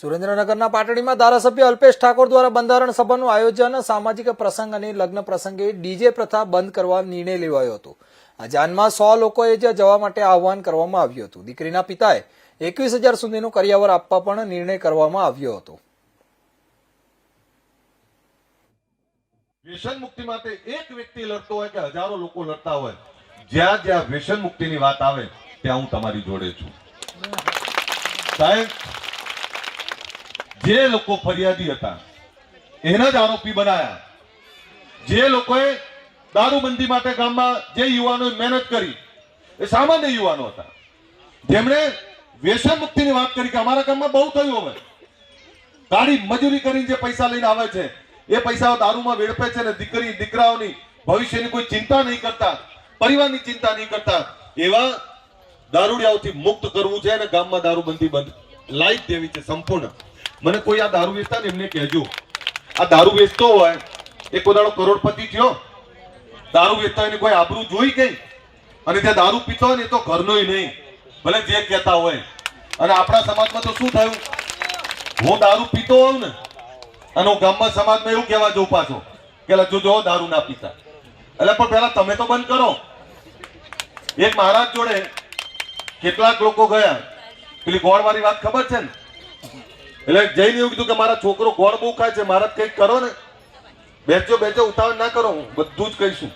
સુરેન્દ્રનગરના પાટડીમાં ધારાસભ્ય અલ્પેશ ઠાકોર દ્વારા બંધારણ સભાનું આયોજન, સામાજિક પ્રસંગ અને લગ્ન પ્રસંગે ડીજે પ્રથા બંધ કરવા નિર્ણય લેવાયો હતો. આ જાનમાં સો લોકોએ જ જવા માટે આહવાન કરવામાં આવ્યું હતું. દીકરીના પિતાએ એકવીસ હજાર સુધીનું કરિયાવર આપવા પણ નિર્ણય કરવામાં આવ્યો હતો. વ્યસન મુક્તિ માટે એક વ્યક્તિ લડતો હોય કે હજારો લોકો લડતા હોય, જ્યાં જ્યાં વ્યસન મુક્તિની વાત આવે, ત્યાં હું તમારી જોડે છું. સાહેબ જે લોકો ફરિયાદી હતા, એના જ આરોપી બનાયા. જે લોકોએ દારૂબંધી માટે ગામમાં જે યુવાનોએ મહેનત કરી, એ સામાન્ય યુવાનો હતા. જેમણે વ્યસન મુક્તિની વાત કરી કે અમારા ગામમાં બહુ થયું હવે. ગાડી મજૂરી કરીને જે પૈસા લઈને આવે છે, એ પૈસા દારૂમાં વેડફે છે ને દીકરી, દીકરાઓની ભવિષ્યની કોઈ ચિંતા નહીં કરતા, પરિવારની ચિંતા નહીં કરતા, એવા દારૂડિયાઓથી મુક્ત કરવું છે અને ગામમાં દારૂબંધી બંધ લાઈટ દેવી છે સંપૂર્ણ. મને કોઈ આ દારૂ વેચતા ને એમને કહેજો. આ દારૂ વેચતો હોય એ કોદાડો કરોડપતિ થયો, દારૂ વેચતા એની કોઈ આબરૂ જોઈ ગઈ, અને ત્યાં દારૂ પીતો હોય ને એ તો ઘરનોય નહીં. ભલે જે કહેતા હોય. અને આપણા સમાજમાં તો શું થયું? હું દારૂ પીતો હોઉં ને, અને હું ગામમાં સમાજમાં એવું કહેવા જઉં પાછો, કે જો જો દારૂ ના પીતા. એટલે પણ પહેલા તમે તો બંધ કરો. એક મહારાજ જોડે કેટલાક લોકો ગયા. પેલી ગોળ વાળી વાત ખબર છે ને? એટલે જઈને એવું કીધું કે મારા છોકરો ગોળ બહુ ખાય છે, મારા કંઈક કરો ને. બેચો બેચો ઉતાવળ ના કરો, હું બધું જ કહીશું.